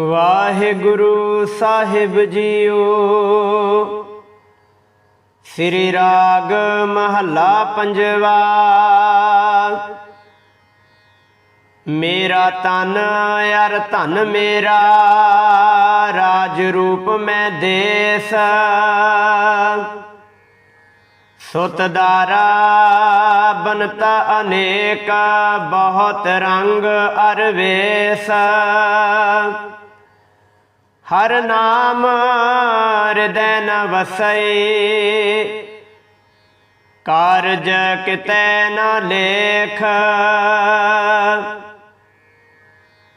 ਵਾਹਿਗੁਰੂ ਸਾਹਿਬ JIO. ਸ੍ਰੀ ਰਾਗ ਮਹੱਲਾ ਪੰਜਵਾ। ਮੇਰਾ ਤਨ ਅਰ ਧਨ ਮੇਰਾ, ਰਾਜ ਰੂਪ ਮੈਂ ਦੇਸ। ਸੁਤ ਦਾਰਾ ਬਨਤਾ ਅਨੇਕ, ਬਹੁਤ ਰੰਗ ਅਰਵੇਸ। ਹਰ ਨਾਮ ਹਿਰਦੈ ਨ ਵਸੈ ਕਾਰਜ ਕਿਤੈ ਨ ਲੇਖ।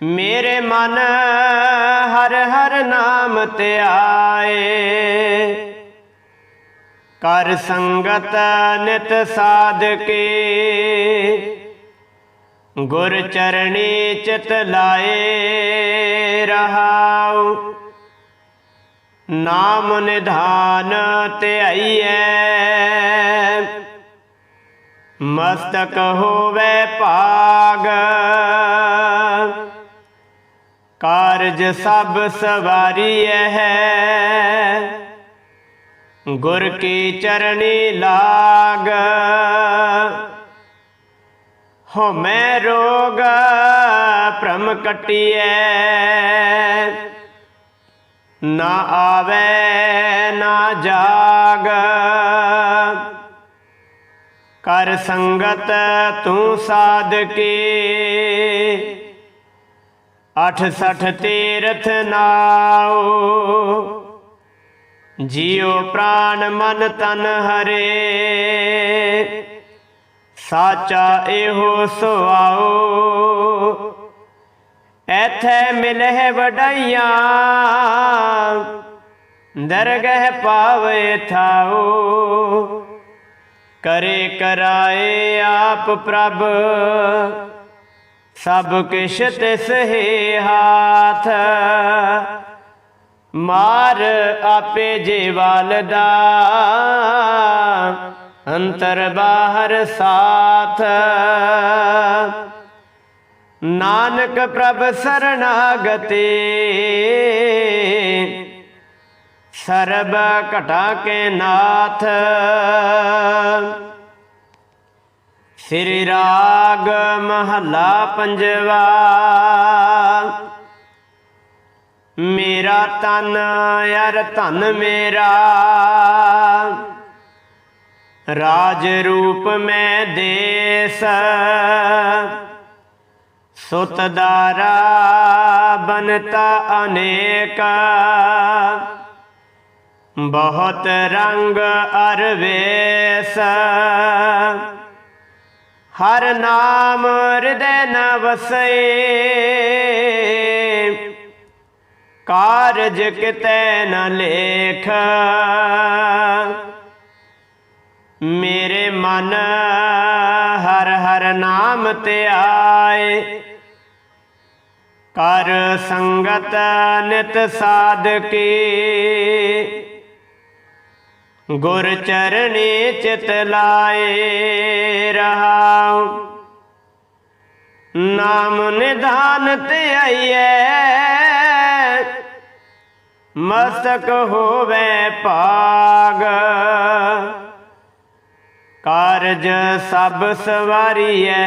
ਮੇਰੇ ਮਨ ਹਰ ਹਰ ਨਾਮ ਧਿਆਏ ਕਰ ਸੰਗਤ ਨਿਤ ਸਾਧਕੇ। ਗੁਰ ਚਰਣੀ ਚਿਤ ਲਾਏ ਰਹਾਉ। ਨਾਮ ਨਿਧਾਨ ਧਿਆਈਐ ਮਸਤਕ ਹੋਵੇ ਭਾਗ। ਕਾਰਜ ਸਭ ਸਵਾਰੀਐ ਗੁਰ ਕੀ ਚਰਣੀ ਲਾਗ। ਹੋ ਮੈਂ ਰੋਗ ਭ੍ਰਮ ਕਟਿਐ। ਨਾ ਆਵੇ, ਨਾ ਜਾਗ। ਕਰ ਸੰਗਤ ਤੂੰ ਸਾਧਕੇ। ਅਠ ਸਠ ਤੀਰਥ ਨਾਉ। ਜੀਉ ਪ੍ਰਾਨ ਮਨ ਤਨ ਹਰੇ। ਸਾਚਾ ਇਹੋ ਸੁਆਓ ਐਥੇ ਮਿਲਹਿ ਵਡਾਈਆਂ, ਦਰਗਹਿ ਪਾਵੇ ਥਾਓ ਕਰੇ ਕਰਾਏ ਆਪ ਪ੍ਰਭ, ਸਭ ਕਿਛ ਤਿਸ ਹੀ ਹਾਥ। ਮਾਰ ਆਪੇ ਜੀਵਾਲ ਦਾ, ਅੰਤਰ ਬਾਹਰ ਸਾਥ। ਨਾਨਕ ਪ੍ਰਭ ਸਰਣਾਗਤੇ ਸਰਬ ਘਟਾ ਕੇ ਨਾਥ। ਸ੍ਰੀ ਰਾਗ ਮਹੱਲਾ ਪੰਜਵਾ। ਮੇਰਾ ਤਨ ਅਰ ਧਨ ਮੇਰਾ। ਰਾਜ ਰੂਪ ਮੈਂ ਦੇਸ। ਸੁਤ ਦਾਰਾ ਬਨਤਾ ਅਨੇਕ। ਬਹੁਤ ਰੰਗ ਅਰ ਵੇਸ ਹਰ ਨਾਮ ਹਿਰਦੈ ਨ ਵਸੈ ਕਾਰਜ ਕਿਤੈ ਨ ਲੇਖ। ਮੇਰੇ ਮਨ ਹਰ ਹਰ ਨਾਮ ਤੇ ਆਏ। ਕਰ ਸੰਗਤ ਨਿਤ ਸਾਧਕੀ। ਗੁਰ ਚਰਣੀ ਚਿਤ ਲਾਏ ਰਹਾਉ। ਨਾਮ ਨਿਧਾਨ ਧਿਆਈਐ ਮਸਤਕ ਹੋਵੇ ਭਾਗ। ਕਾਰਜ ਸਭ ਸਵਾਰੀਐ।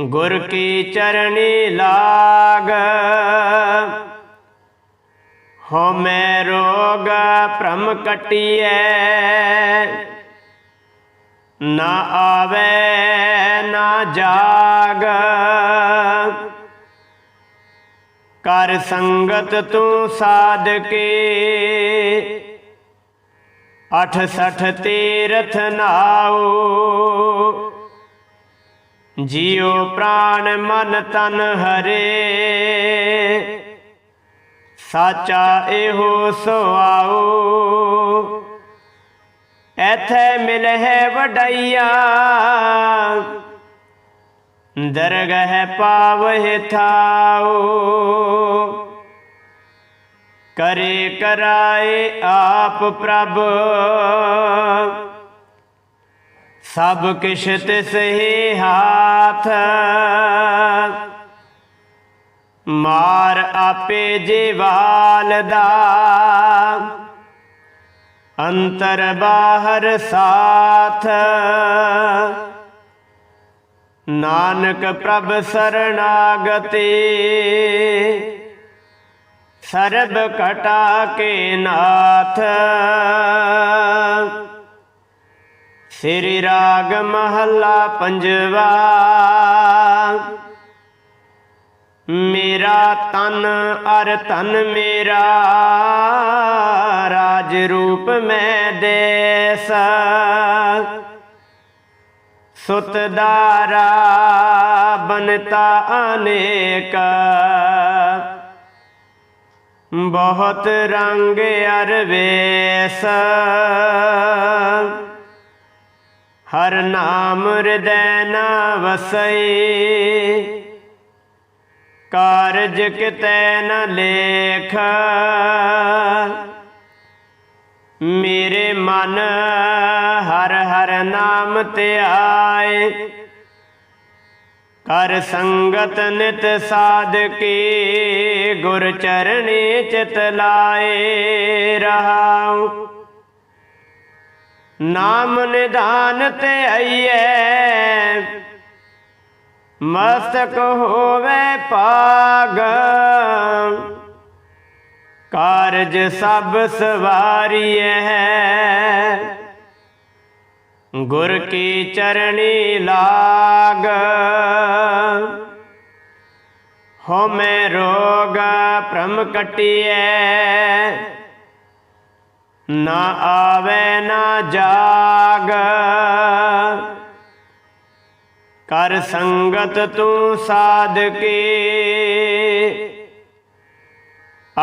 ਗੁਰ ਕੀ ਚਰਣੀ ਲਾਗ? ਹੋ ਮੈਂ ਰੋਗ ਭ੍ਰਮ ਕਟਿਐ। ਨਾ ਆਵੇ, ਨਾ ਜਾਗ। ਕਰ ਸੰਗਤ ਤੂੰ ਸਾਧਕੇ। ਅਠ ਸਠ ਤੀਰਥ ਨਾਉ। ਜੀਉ ਪ੍ਰਾਨ ਮਨ ਤਨ ਹਰੇ। ਸਾਚਾ ਇਹੋ ਸੁਆਓ ਐਥੇ ਮਿਲਹਿ ਵਡਾਈਆਂ। ਦਰਗਹਿ ਪਾਵਹਿ ਥਾਓ ਕਰੇ ਕਰਾਏ ਆਪ ਪ੍ਰਭ। ਸਭ ਕਿਛ ਤਿਸ ਹੀ ਹਾਥ। ਮਾਰ ਆਪੇ ਜੀਵਾਲ ਦਾ। ਅੰਤਰ ਬਾਹਰ ਸਾਥ। ਨਾਨਕ ਪ੍ਰਭ ਸਰਣਾਗਤੀ। ਸਰਬ ਕਟਾ ਕੇ ਨਾਥ। ਸ੍ਰੀ ਰਾਗ ਮਹੱਲਾ ਪੰਜਵਾ। ਮੇਰਾ ਤਨ ਅਰ ਤਨ ਮੇਰਾ, ਰਾਜ ਰੂਪ ਮੈਂ ਦੇਸ। ਸੁਤ ਦਾਰਾ ਬਨਤਾ ਅਨੇਕ। ਬਹੁਤ ਰੰਗ ਅਰ ਵੇਸ ਹਰ ਨਾਮ ਹਿਰਦੈ ਨਾ ਵਸਈ। ਕਾਰਜ ਕਿਤੈ ਨ ਲੇਖ। ਮੇਰੇ ਮਨ ਹਰ ਹਰ ਨਾਮ ਧਿਆਏ ਕਰ ਸੰਗਤ ਨਿਤ ਸਾਧਕੀ, ਗੁਰ ਚਰਣੀ ਚਿਤ ਲਾਏ ਰਹਾਉ। ਨਾਮ ਨਿਧਾਨ ਤੇ ਆਈਐ। ਮਸਤਕ ਹੋਵੇ ਪਾਗ ਕਾਰਜ ਸਭ ਸਵਾਰੀਐ। ਗੁਰ ਕੀ ਚਰਣੀ ਲਾਗ। ਹਉਮੈ ਰੋਗ ਭ੍ਰਮ ਕਟਿਐ। ਨਾ ਆਵੇ, ਨਾ ਜਾਗ। ਕਰ ਸੰਗਤ ਤੂੰ ਸਾਧਕੀ।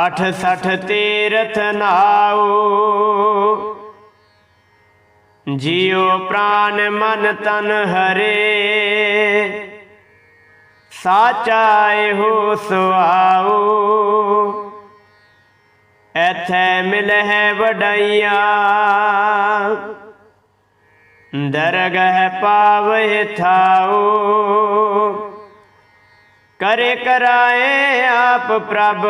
ਅਠ ਸਠ ਤੀਰਥ ਨਾਉ। ਜੀਉ ਪ੍ਰਾਨ ਮਨ ਤਨ ਹਰੇ। ਸਾਚਾ ਇਹੋ ਸੁਆਉ। ਐਥੈ ਮਿਲਹਿ ਵਡਈਆ। ਦਰਗਹ ਪਾਵਹਿ ਥਾਉ। ਕਰੇ ਕਰਾਏ ਆਪ ਪ੍ਰਭ।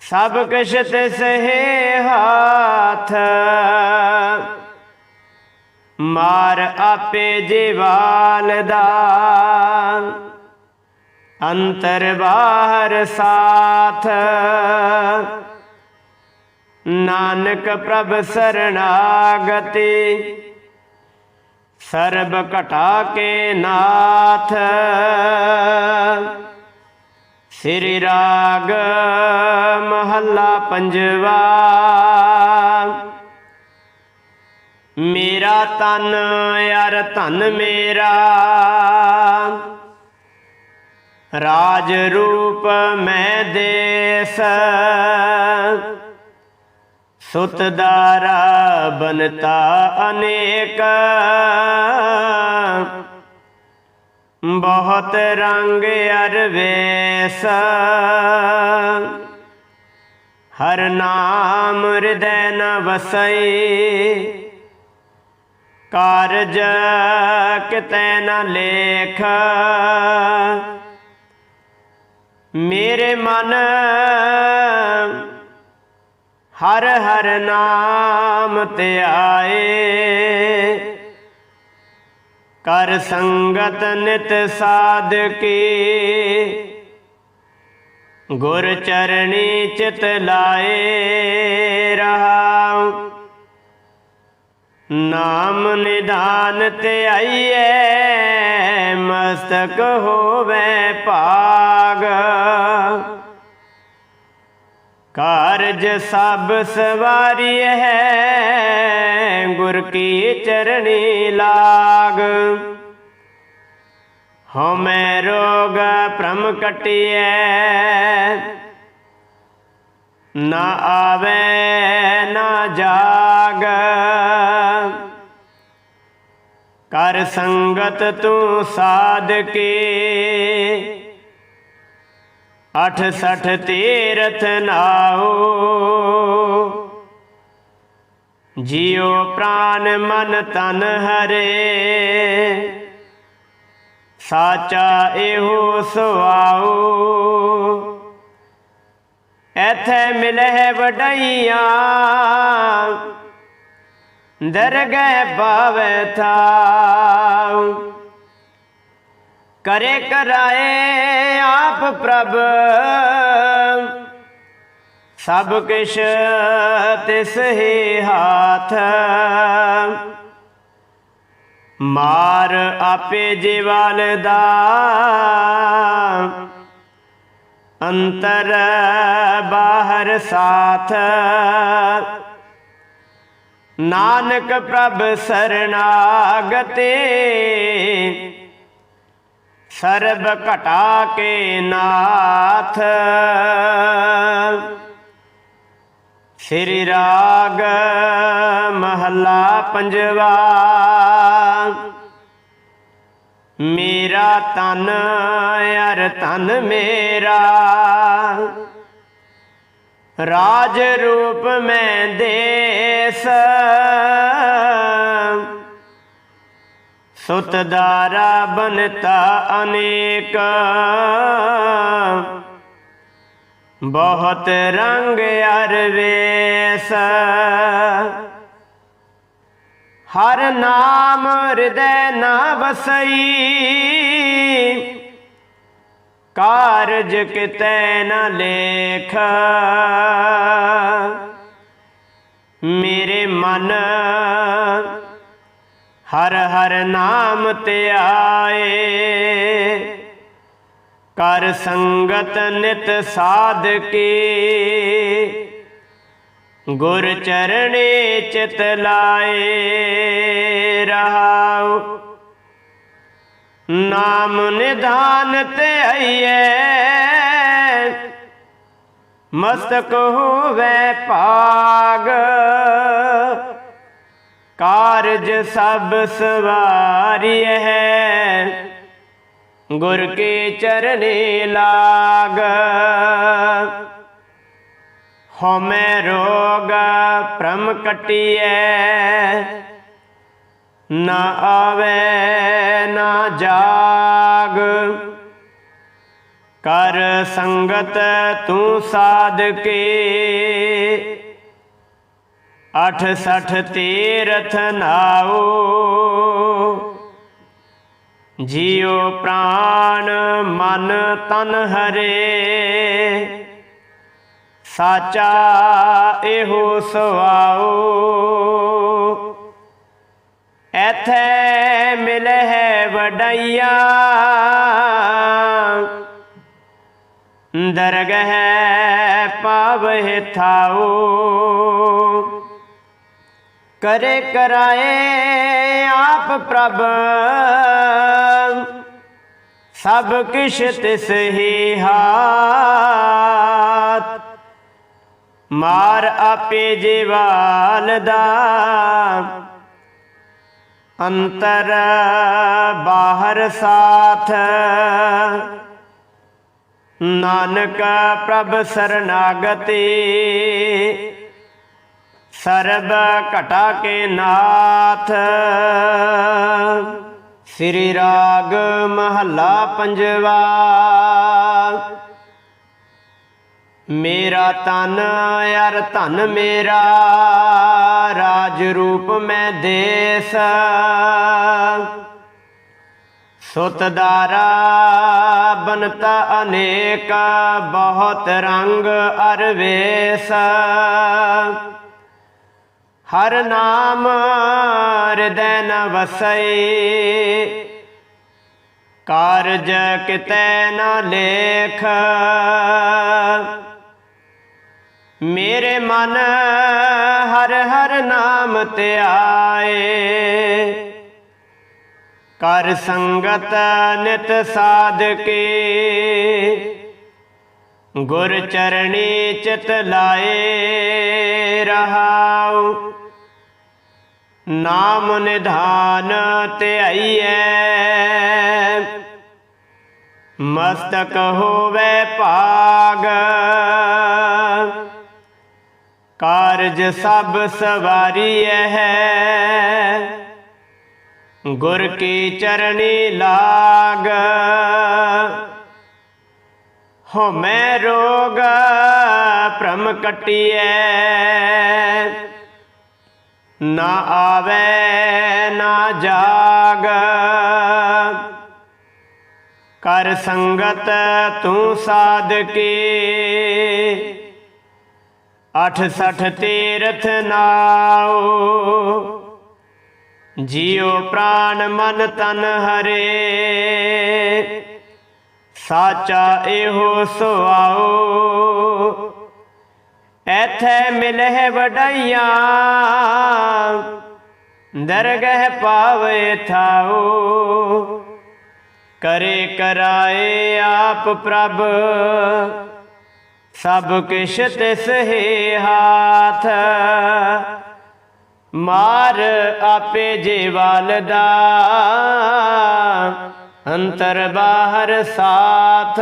ਸਭ ਕੁਛ ਤਿਸਹੇ ਹਾਥ। ਮਾਰ ਆਪੇ ਜੀਵਾਲ ਦਾ। ਅੰਤਰ ਬਾਹਰ ਸਾਥ। ਨਾਨਕ ਪ੍ਰਭ ਸਰਣਾਗਤੀ ਸਰਬ ਘਟਾ ਕੇ ਨਾਥ। ਸ੍ਰੀ ਰਾਗ ਮਹੱਲਾ ਪੰਜਵਾ, ਮੇਰਾ ਤਨ ਯਾਰ ਧਨ ਮੇਰਾ। ਰਾਜ ਰੂਪ ਮੈਂ ਦੇਸ। ਸੁਤ ਦਾਰਾ ਬਨਤਾ ਅਨੇਕ। ਬਹੁਤ ਰੰਗ ਅਰਵੇਸ। ਹਰ ਨਾਮ ਹਿਰਦੈ ਨ ਵਸਈ। ਕਾਰਜ ਕਿਤੈ ਨ ਲੇਖ। ਮੇਰੇ ਮਨ ਹਰ ਹਰ ਨਾਮ ਤੇ ਆਏ। ਕਰ ਸੰਗਤ ਨਿਤ ਸਾਧਕੀ। ਗੁਰ ਚਰਣੀ ਚਿਤ ਲਾਏ ਰਹਾਉ। ਨਾਮ ਨਿਧਾਨ ਤੇ ਆਈਐ। ਮਸਤਕ ਹੋਵੇ ਭਾਗ। ਕਾਰਜ ਸਭ ਸਵਾਰੀ ਹੈ, ਗੁਰ ਕੀ ਚਰਣੀ ਲਾਗ। ਹਉਮੈ ਰੋਗ ਭ੍ਰਮ ਕਟਿਐ, ਨਾ ਆਵੇ ਨਾ ਜਾਗ। ਕਰ ਸੰਗਤ ਤੂੰ ਸਾਧਕੀ ਅਠ ਸਠ ਤੀਰਥ ਨਾਓ ਜੀਉ ਪ੍ਰਾਨ ਮਨ ਤਨ ਹਰੇ। ਸਾਚਾ ਇਹੋ ਸੁਆਓ ਐਥੇ ਮਿਲਹਿ ਵਡਈਆਂ। ਦਰਗਹਿ ਪਾਵੈ ਥਾਉ। ਕਰੇ ਕਰਾਏ ਆਪ ਪ੍ਰਭ। ਸਭ ਕਿਛ ਤਿਸ ਹੀ ਹਾਥ। ਮਾਰ ਆਪੇ ਜੀਵਾਲ ਦਾ। ਅੰਤਰ ਬਾਹਰ ਸਾਥ। ਨਾਨਕ ਪ੍ਰਭ ਸਰਨਾਗਤੇ, ਸਰਬ ਘਟਾ ਕੇ ਨਾਥ। ਸ੍ਰੀ ਰਾਗ ਮਹੱਲਾ ਪੰਜਵਾ, ਮੇਰਾ ਤਨ ਅਰ ਤਨ ਮੇਰਾ। ਰਾਜ ਰੂਪ ਮੈਂ ਦੇਸ। ਸੁਤ ਦਾਰਾ ਬਨਤਾ ਅਨੇਕ। ਬਹੁਤ ਰੰਗ ਅਰਵੇਸ। ਹਰ ਨਾਮ ਹਿਰਦੈ ਨਾ ਵਸਈ। ਕਾਰਜ ਕਿਤੈ ਨ ਲੇਖ। ਮੇਰੇ ਮਨ ਹਰ ਹਰ ਨਾਮ ਧਿਆਏ ਕਰ ਸੰਗਤ ਨਿਤ ਸਾਧ ਕੀ ਗੁਰ ਚਰਣੇ ਚਿਤ ਲਾਏ। ਰਹਾਉ ਨਾਮ ਨਿਧਾਨ ਤੇ ਆਈਏ ਮਸਤਕ ਹੋਵੇ ਭਾਗ। ਕਾਰਜ ਸਭ ਸਵਾਰੀਏ ਹੈ ਗੁਰ ਕੇ ਚਰਨੇ ਲਾਗ। ਹਉਮੈ ਰੋਗ ਭ੍ਰਮ ਕਟਿਐ। ਨਾ ਆਵੇ, ਨਾ ਜਾਗ। ਕਰ ਸੰਗਤ ਤੂੰ ਸਾਧ ਕੇ ਅਠ ਸਠ ਤੀਰਥ ਨਾਓ ਜੀਉ ਪ੍ਰਾਨ ਮਨ ਤਨ ਹਰੇ। ਸਾਚਾ ਇਹੋ ਸੁਆਉ। ਐਥੇ ਮਿਲਹਿ ਵਡਈਆ। ਦਰਗਹਿ ਪਾਵਹਿ ਥਾਉ। ਕਰੇ ਕਰਾਏ ਆਪ ਪ੍ਰਭ। ਸਭ ਕਿਛ ਤਿਸ ਹੀ ਹਾਥ। ਮਾਰ ਆਪੇ ਜੀਵਾਲ ਦਾ। ਅੰਤਰ ਬਾਹਰ ਸਾਥ। ਨਾਨਕ ਪ੍ਰਭ ਸਰਨਾਗਤੀ ਸਰਬ ਘਟਾ ਕੇ ਨਾਥ। ਸ੍ਰੀ ਰਾਗ ਮਹੱਲਾ ਪੰਜਵਾ। ਮੇਰਾ ਤਨ ਅਰ ਧਨ ਮੇਰਾ, ਰਾਜ ਰੂਪ ਮੈਂ ਦੇਸ। ਸੁਤ ਦਾਰਾ ਬਨਤਾ ਅਨੇਕ, ਬਹੁਤ ਰੰਗ ਅਰਵੇਸ। ਹਰ ਨਾਮ ਹਿਰਦੈ ਨ ਵਸਈ, ਕਾਰਜ ਕਿਤੈ ਨ ਲੇਖ। ਮੇਰੇ ਮਨ ਹਰ ਹਰ ਨਾਮ ਧਿਆਏ ਕਰ ਸੰਗਤ ਨਿਤ ਸਾਧ ਕੇ ਗੁਰ ਚਰਣੀ ਚਿਤ ਲਾਏ ਰਹਾਉ। ਨਾਮ ਨਿਧਾਨ ਧਿਆਈਐ ਮਸਤਕ ਹੋਵੇ ਭਾਗ। ਕਾਰਜ ਸਭ ਸਵਾਰੀ ਹੈ ਗੁਰ ਕੀ ਚਰਨੀ ਲਾਗ। ਹੋ ਮੈਂ ਰੋਗ ਭ੍ਰਮ ਕਟਿਐ। ਨਾ ਆਵੇ, ਨਾ ਜਾਗ। ਕਰ ਸੰਗਤ ਤੂੰ ਸਾਧ ਕੇ 86 ਤੀਰਥ ਨਾਉ। ਜੀਉ ਪ੍ਰਾਨ ਮਨ ਤਨ ਹਰੇ। ਸਾਚਾ ਇਹੋ ਸੁਆਉ। ਐਥੈ ਮਿਲਹਿ ਵਡਾਈਆਂ। ਦਰਗਹਿ ਪਾਵੇ ਥਾਉ। ਕਰੇ ਕਰਾਏ ਆਪ ਪ੍ਰਭ। ਸਭ ਕਿਛ ਤਿਸ ਹੀ ਹਾਥ। ਮਾਰ ਆਪੇ ਜੀਵਾਲ ਦਾ ਅੰਤਰ ਬਾਹਰ ਸਾਥ।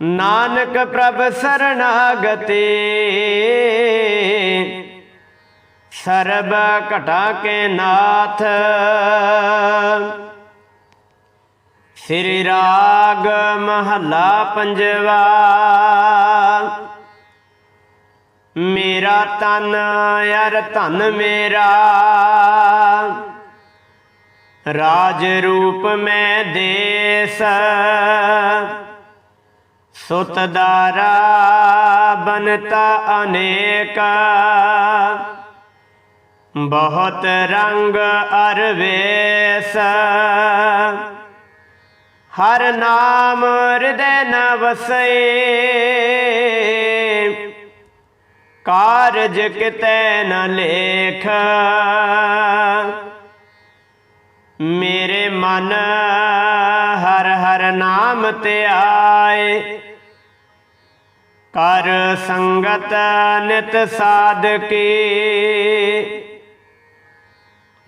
ਨਾਨਕ ਪ੍ਰਭ ਸਰਣਾਗਤੇ ਸਰਬ ਘਟਾ ਕੇ ਨਾਥ। ਸ੍ਰੀ ਰਾਗ ਮਹੱਲਾ ਪੰਜਵਾ। ਮੇਰਾ ਤਨ ਯਰ ਧਨ ਮੇਰਾ। ਰਾਜ ਰੂਪ ਮੈਂ ਦੇਸ। ਸੁਤ ਦਾਰਾ ਬਨਤਾ ਅਨੇਕ। ਬਹੁਤ ਰੰਗ ਅਰਵੇਸ। ਹਰ ਨਾਮ ਹਿਰਦੈ ਨ ਵਸੈ ਕਾਰਜ ਕਿਤੈ ਨ ਲੇਖ। ਮੇਰੇ ਮਨ ਹਰ ਹਰ ਨਾਮ ਤੇ ਆਏ। ਕਰ ਸੰਗਤ ਨਿਤ ਸਾਧਕੀ।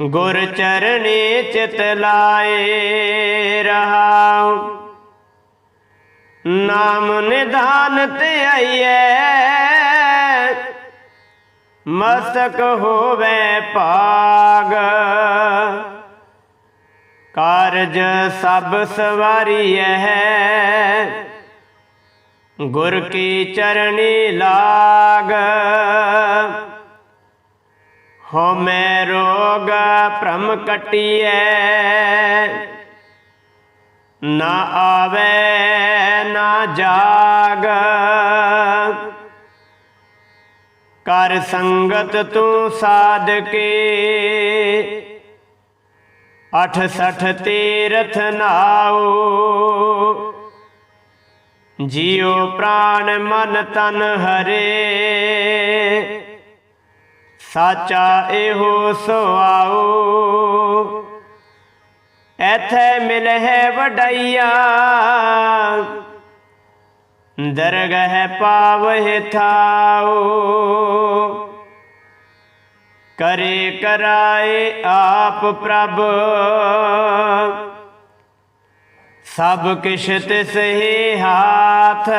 ਗੁਰ ਚਰਣੀ ਚਿਤ ਲਾਏ ਰਹਾਉ। ਨਾਮ ਨਿਧਾਨ ਤੇ ਆਈਐ। ਮਸਤਕ ਹੋਵੇ ਭਾਗ। ਕਾਰਜ ਸਭ ਸਵਾਰੀਐ। ਗੁਰ ਕੀ ਚਰਨੀ ਲਾਗ। ਹੋ ਹਉਮੈ ਰੋਗ ਭ੍ਰਮ ਕਟਿਐ। ਨਾ ਆਵੇ, ਨਾ ਜਾਗ। ਕਰ ਸੰਗਤ ਤੂੰ ਸਾਧਕੇ। ਅਠ ਸਠ ਤੀਰਥ ਨਾਉ। ਜੀਉ ਪ੍ਰਾਨ ਮਨ ਤਨ ਹਰੇ। ਸਾਚਾ ਇਹੋ ਸੁਆਓ ਐਥੇ ਮਿਲਹਿ ਵਡਈਆ। ਦਰਗਹਿ ਪਾਵਹਿ ਥਾਓ ਕਰੇ ਕਰਾਏ ਆਪ ਪ੍ਰਭ। ਸਭ ਕਿਛ ਤਿਸ ਹੀ ਹਾਥ।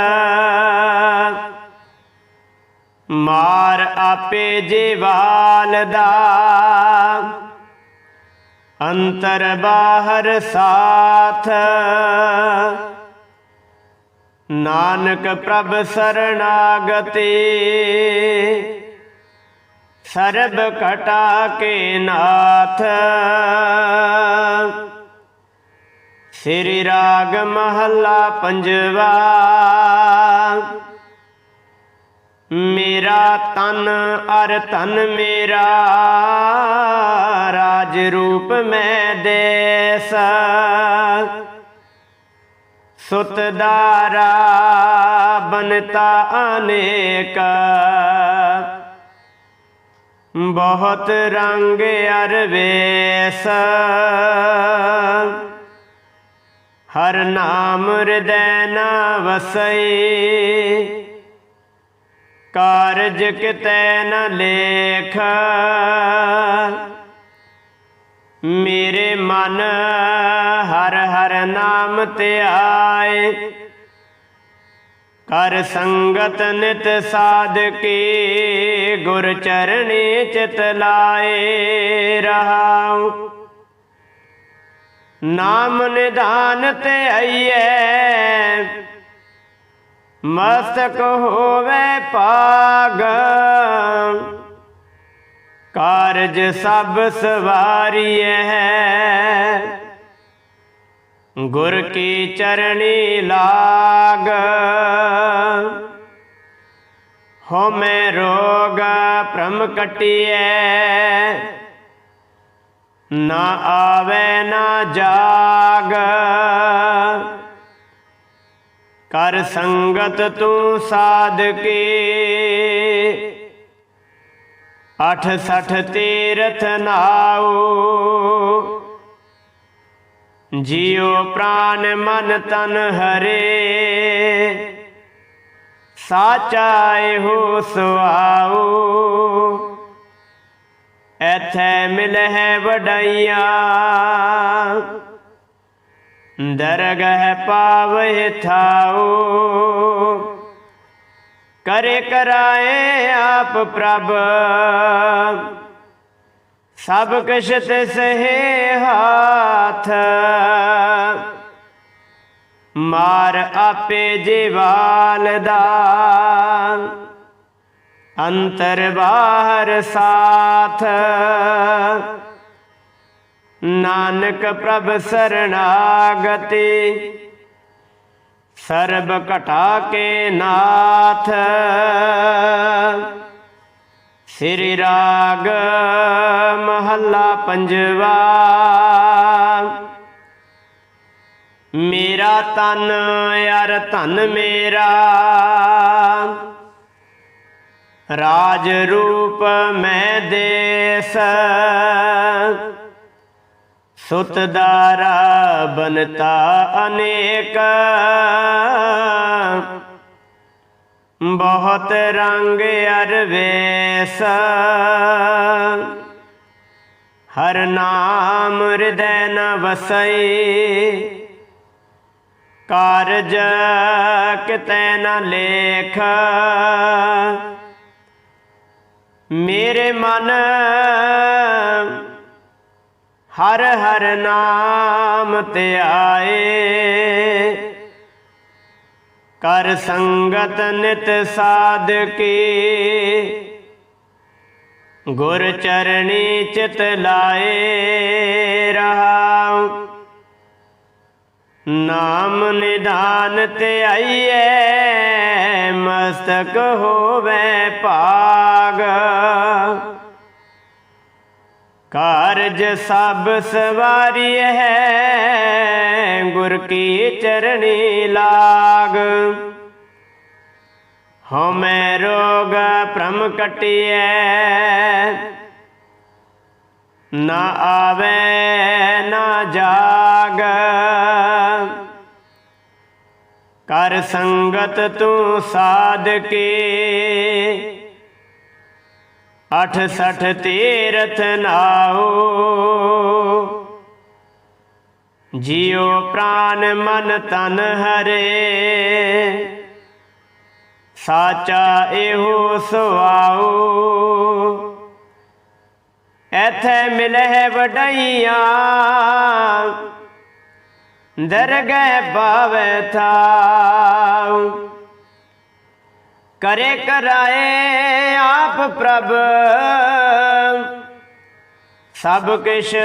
ਮਾਰ ਆਪੇ ਜੀਵਾਲ ਦਾ। ਅੰਤਰ ਬਾਹਰ ਸਾਥ। ਨਾਨਕ ਪ੍ਰਭ ਸਰਣਾਗਤੇ ਸਰਬ ਘਟਾ ਕੇ ਨਾਥ। ਸ੍ਰੀ ਰਾਗ ਮਹੱਲਾ ਪੰਜਵਾ। ਮੇਰਾ ਤਨ ਅਰ ਤਨ ਮੇਰਾ, ਰਾਜ ਰੂਪ ਮੈਂ ਦੇਸ। ਸੁਤ ਦਾਰਾ ਬਨਤਾ ਅਨੇਕ, ਬਹੁਤ ਰੰਗ ਅਰਵੇਸ ਹਰ ਨਾਮ ਹਿਰਦੈ ਨਾ ਵਸਈ ਕਾਰਜ ਕਿਤੈ ਨ ਲੇਖ। ਮੇਰੇ ਮਨ ਹਰ ਹਰ ਨਾਮ ਤੇ ਆਏ। ਕਰ ਸੰਗਤ ਨਿਤ ਸਾਧਕੀ, ਗੁਰ ਚਰਣੀ ਚਿਤ ਲਾਏ ਰਹਾਉ। ਨਾਮ ਨਿਧਾਨ ਤੇ ਆਈਐ ਮਸਤਕ ਹੋਵੇ ਪਾਗ ਕਾਰਜ ਸਭ ਸਵਾਰੀਐ। ਗੁਰ ਕੀ ਚਰਣੀ ਲਾਗ। ਹਉਮੈ ਰੋਗ ਭ੍ਰਮ ਕਟਿਐ। ਨਾ ਆਵੇ ਨਾ ਜਾਗ। ਕਰ ਸੰਗਤ ਤੂੰ ਸਾਧਕੀ। ਅਠ ਸਠ ਤੀਰਥ ਨਾਉ। ਜੀਉ ਪ੍ਰਾਨ ਮਨ ਤਨ ਹਰੇ। ਸਾਚਾ ਇਹੋ ਸੁਆਉ। ਐਥੈ ਮਿਲਹਿ ਵਡਈਆਂ। ਦਰਗਹਿ ਪਾਵਹਿ ਥਾਉ। ਕਰੇ ਕਰਾਏ ਆਪ ਪ੍ਰਭ। ਸਭ ਕਿਛ ਤੇ ਹੀ ਹਾਥ। ਮਾਰ ਆਪੇ ਜੀਵਾਲ ਦਾ। ਅੰਤਰ ਬਾਹਰ ਸਾਥ। ਨਾਨਕ ਪ੍ਰਭ ਸਰਣਾਗਤੀ। ਸਰਬ ਘਟਾ ਕੇ ਨਾਥ। ਸ੍ਰੀ ਰਾਗ ਮਹੱਲਾ ਪੰਜਵਾ। ਮੇਰਾ ਤਨ ਯਾਰ ਧਨ ਮੇਰਾ। ਰਾਜ ਰੂਪ ਮੈਂ ਦੇਸ। ਸੁਤ ਦਾਰਾ ਬਨਤਾ ਅਨੇਕ। ਬਹੁਤ ਰੰਗ ਅਰਵੇਸ। ਹਰ ਨਾਮ ਹਿਰਦੈ ਨ ਵਸਈ। ਕਾਰਜ ਕਿਤੈ ਨ ਲੇਖ। ਮੇਰੇ ਮਨ ਹਰ ਹਰ ਨਾਮ ਧਿਆਏ ਕਰ ਸੰਗਤ ਨਿਤ ਸਾਧਕੀ। ਗੁਰ ਚਰਣੀ ਚਿਤ ਲਾਏ ਰਹਾਉ। ਨਾਮ ਨਿਧਾਨ ਤੇ ਆਈਐ, ਮਸਤਕ ਹੋਵੇ ਭਾਗ। ਕਾਰਜ ਸਭ ਸਵਾਰੀ ਹੈ, ਗੁਰ ਕੀ ਚਰਣੀ ਲਾਗ। ਹਉਮੈ ਰੋਗ ਭ੍ਰਮ ਕਟਿਐ, ਨਾ ਆਵੇ, ਨਾ ਜਾਗ। ਕਰ ਸੰਗਤ ਤੂੰ ਸਾਧ ਕੇ ਅਠ ਸਠ ਤੀਰਥ ਨਾਉ। ਜੀਉ ਪ੍ਰਾਨ ਮਨ ਤਨ ਹਰੇ। ਸਾਚਾ ਇਹੋ ਸੁਆਉ। ਐਥੈ ਮਿਲਹਿ ਵਡਈਆਂ। ਦਰਗਹਿ ਪਾਵੈ ਥਾਉ। ਕਰੇ ਕਰਾਏ ਆਪ ਪ੍ਰਭ। ਸਭ ਕਿਛ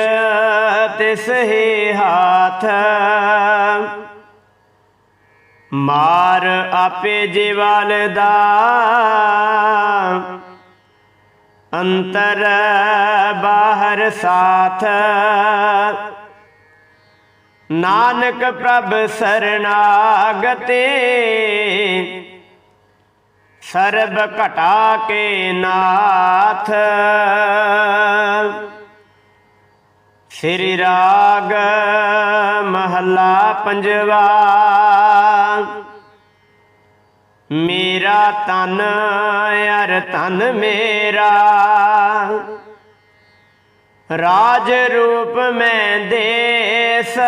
ਤਿਸ ਹੀ ਹਾਥ। ਮਾਰ ਆਪੇ ਜੀਵਾਲ ਦਾ। ਅੰਤਰ ਬਾਹਰ ਸਾਥ। ਨਾਨਕ ਪ੍ਰਭ ਸਰਨਾਗਤੇ। ਸਰਬ ਘਟਾ ਕੇ ਨਾਥ। ਸ੍ਰੀ ਰਾਗ ਮਹੱਲਾ ਪੰਜਵਾ। ਮੇਰਾ ਤਨ ਅਰ ਤਨ ਮੇਰਾ। ਰਾਜ ਰੂਪ ਮੈਂ ਦੇਸ।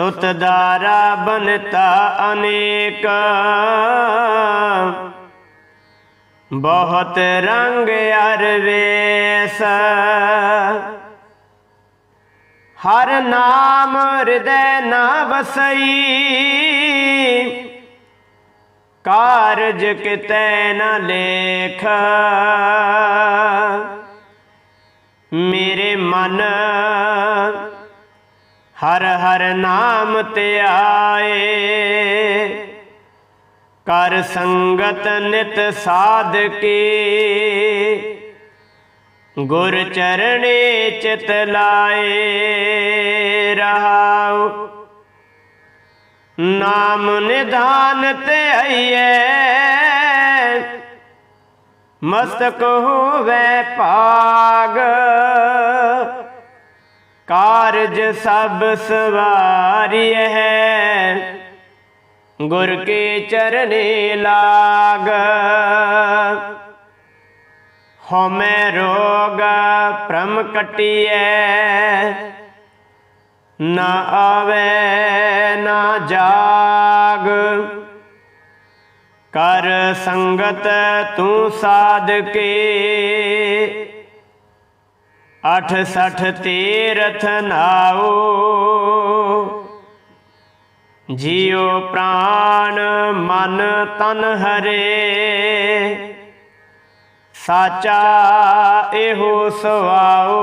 ਸੁਤ ਦਾਰਾ ਬਨਤਾ ਅਨੇਕ। ਬਹੁਤ ਰੰਗ ਅਰਵੇਸ। ਹਰ ਨਾਮ ਹਿਰਦੈ ਨਾ ਵਸਈ। ਕਾਰਜ ਕਿਤੈ ਨ ਲੇਖ। ਮੇਰੇ ਮਨ ਹਰ ਹਰ ਨਾਮ ਧਿਆਏ ਕਰ ਸੰਗਤ ਨਿਤ ਸਾਧ ਕੀ ਗੁਰ ਚਰਣੇ ਚਿਤ ਲਾਏ ਰਹਾਉ। ਨਾਮ ਨਿਧਾਨ ਤੇ ਆਈਏ ਮਸਤਕ ਹੋਵੇ ਪਾਗ ਕਾਰਜ ਸਭ ਸਵਾਰੀ ਹੈ। ਗੁਰ ਕੇ ਚਰਨੇ ਲਾਗ। ਹਉਮੈ ਰੋਗ ਭ੍ਰਮ ਕਟਿਐ। ਨਾ ਆਵੇ, ਨਾ ਜਾਗ। ਕਰ ਸੰਗਤ ਤੂੰ ਸਾਧ ਕੇ ਅਠ ਸਠ ਤੀਰਥ ਨਾਓ ਜੀਉ ਪ੍ਰਾਨ ਮਨ ਤਨ ਹਰੇ। ਸਾਚਾ ਇਹੋ ਸਵਾਓ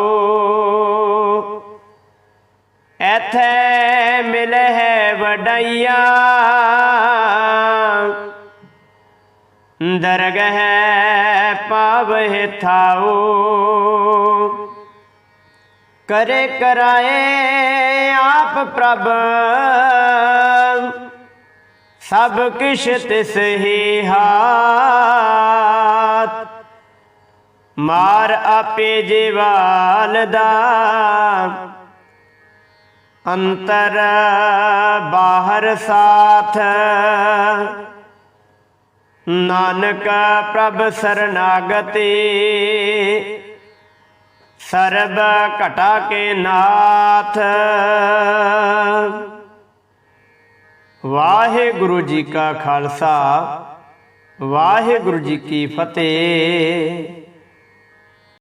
ਐਥੈ ਮਿਲਹਿ ਵਡਈਆ। ਦਰਗਹ ਪਾਵਹਿ ਥਾਓ ਕਰੇ ਕਰਾਏ ਆਪ ਪ੍ਰਭ। ਸਭ ਕਿਛ ਤਿਸ ਹੀ ਹਾਥ। ਮਾਰ ਆਪੇ ਜੀਵਾਨ ਦਾ। ਅੰਤਰ ਬਾਹਰ ਸਾਥ। ਨਾਨਕ ਪ੍ਰਭ ਸਰਨਾਗਤੀ। ਸਰਬ ਘਟਾ ਕੇ ਨਾਥ। ਵਾਹਿਗੁਰੂ ਜੀ ਕਾ ਖਾਲਸਾ ਵਾਹਿਗੁਰੂ ਜੀ ਕੀ ਫਤਿਹ।